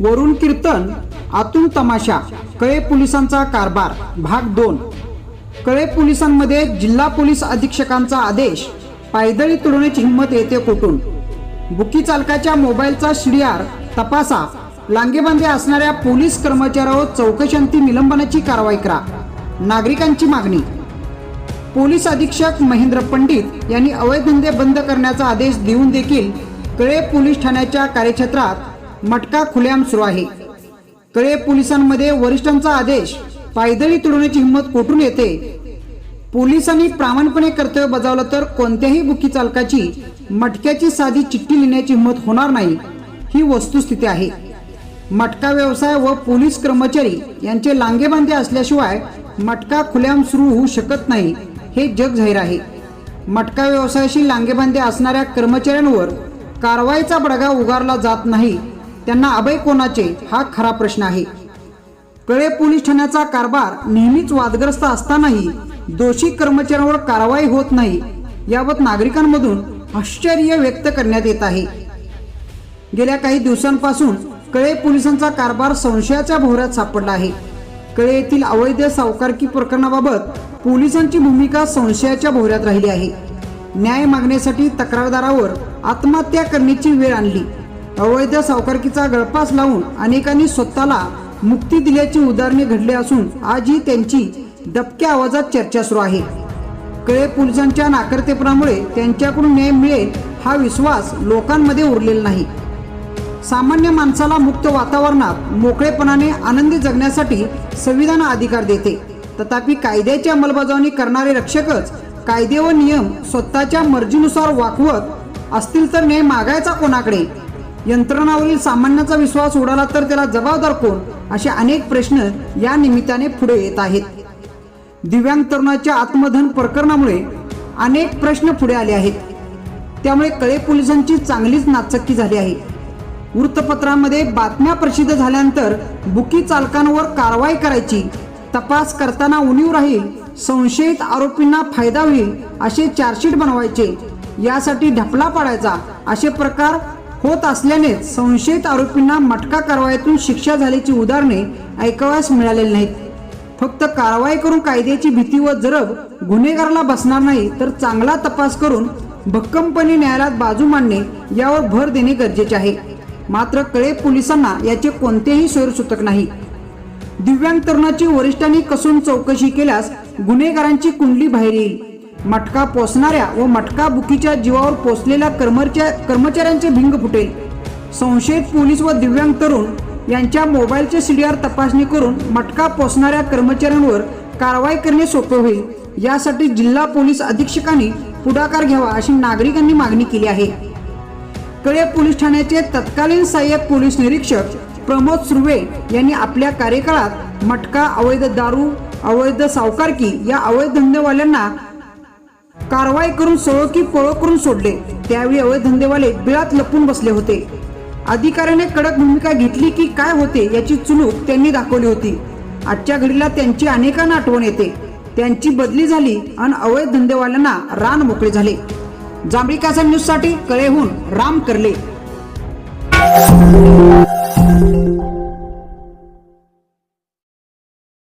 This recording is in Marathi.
वरून कीर्तन आतून तमाशा कळे पोलिसांचा कारभार भाग दोन. कळे पोलिसांमध्ये जिल्हा पोलीस अधीक्षकांचा आदेश पायदळी तुडवण्याची हिंमत येते कुठून? बुकी चालकाच्या मोबाईलचा शिडीआर तपासा. लांगेबांधे असणाऱ्या पोलीस कर्मचाऱ्यावर चौकशांती निलंबनाची कारवाई करा. नागरिकांची मागणी. पोलीस अधीक्षक महेंद्र पंडित यांनी अवैध धंदे बंद करण्याचा आदेश देऊन देखील कळे पोलीस ठाण्याच्या कार्यक्षेत्रात मटका खुलेआम सुरू आहे. कळे पोलिसांमध्ये वरिष्ठांचा आदेश. पायदळी तुडवण्याची हिंमत कोठून येते? पोलिसांनी प्रामाणिकपणे कर्तव्य बजावलं तर कोणत्याही बुकी चालकाची मटक्याची साधी चिठ्ठी लिहिण्याची हिंमत होणार नाही. ही वस्तुस्थिती आहे. मटका व्यवसाय व पोलीस कर्मचारी यांचे लांगेबांधे असल्याशिवाय मटका खुल्याम सुरू होऊ शकत नाही. हे जग जाहीर आहे. मटका व्यवसायाशी लांगेबांधे असणाऱ्या कर्मचाऱ्यांवर कारवाईचा बडगा उगारला जात नाही. त्यांना अभय कोणाचे? हा खरा प्रश्न आहे. कळे पोलीस ठाण्याचा कारभार नेहमीच वादग्रस्त असतानाही दोषी कर्मचाऱ्यांवर कारवाई होत नाही याबाबत नागरिकांमधून आश्चर्य व्यक्त करण्यात येत आहे. गेल्या काही दिवसांपासून कळे पोलिसांचा कारभार संशयाच्या भोवऱ्यात सापडला आहे. कळे येथील अवैध सावकारकी प्रकरणाबाबत पोलिसांची भूमिका संशयाच्या भोवऱ्यात राहिली आहे. न्याय मागण्यासाठी तक्रारदारावर आत्महत्या करण्याची वेळ आणली. अवैध सावकारकीचा गळपास लावून अनेकांनी स्वतःला मुक्ती दिल्याची उदाहरणे घडली असून आजही त्यांची दबक्या आवाजात चर्चा सुरू आहे. कळे पोलिसांच्या नाकर्तेपणामुळे त्यांच्याकडून न्याय मिळेल हा विश्वास लोकांमध्ये उरलेला नाही. सामान्य माणसाला मुक्त वातावरणात मोकळेपणाने आनंदी जगण्यासाठी संविधान अधिकार देते. तथापि कायद्याची अंमलबजावणी करणारे रक्षकच कायदे व नियम स्वतःच्या मर्जीनुसार वाकवत असतील तर न्याय मागायचा कोणाकडे? यंत्रणावरील सामान्याचा विश्वास उडाला तर त्याला जबाबदार कोण? असे अनेक प्रश्न या निमित्ताने पुढे येत आहेत. दिव्यांग तरुणाच्या आत्मधन प्रकरणामुळे अनेक प्रश्न पुढे आले आहेत. त्यामुळे कळे पोलिसांची चांगलीच नाचक्की झाली आहे. वृत्तपत्रामध्ये बातम्या प्रसिद्ध झाल्यानंतर बुकी चालकांवर कारवाई करायची तपास करताना उणीव राहील संशयित आरोपींना फायदा होईल असे चार्जशीट बनवायचे यासाठी ढपला पाडायचा असे प्रकार होत असल्याने संशयित आरोपींना मटका कारवाईतून शिक्षा झाल्याची उदाहरणे ऐकावयास मिळालेली नाहीत. फक्त कारवाई करून कायद्याची भीती व जरब गुन्हेगाराला बसणार नाही तर चांगला तपास करून भक्कमपणे न्यायालयात बाजू मांडणे यावर भर देणे गरजेचे आहे. मात्र कळे पोलिसांना याचे कोणतेही सोयरसूतक नाही. दिव्यांग तरुणाची वरिष्ठांनी कसून चौकशी केल्यास गुन्हेगारांची कुंडली बाहेर येईल. मटका पोसणाऱ्या व मटका बुकीच्या जीवावर पोचलेल्या कर्मच्या कर्मचाऱ्यांचे भिंग फुटेल. संशयित पोलीस व दिव्यांग तरुण यांच्या मोबाईलचे आर तपासणी करून मटका पोसणाऱ्या कर्मचाऱ्यांवर कारवाई करणे सोपे होईल. यासाठी जिल्हा पोलीस अधीक्षकांनी पुढाकार घ्यावा अशी नागरिकांनी मागणी केली आहे. कळे पोलीस ठाण्याचे तत्कालीन सहाय्यक पोलीस निरीक्षक प्रमोद सुर्वे यांनी आपल्या कार्यकाळात मटका अवैध दारू अवैध सावकारकी या अवैध धंदेवाल्यांना कारवाई करून सळो की पळो करून सोडले. त्यावेळी अवैध धंदेवाले बिळात लपून बसले होते. अधिकाऱ्याने कडक भूमिका घेतली की काय होते याची चुणूक त्यांनी दाखवली होती. आजच्या घडीला त्यांची अनेकांना आठवण येते. त्यांची बदली झाली आणि अवैध धंदेवाल्यांना रान मोकळे झाले. जांभळी कासा न्यूजसाठी कळेहून राम करले.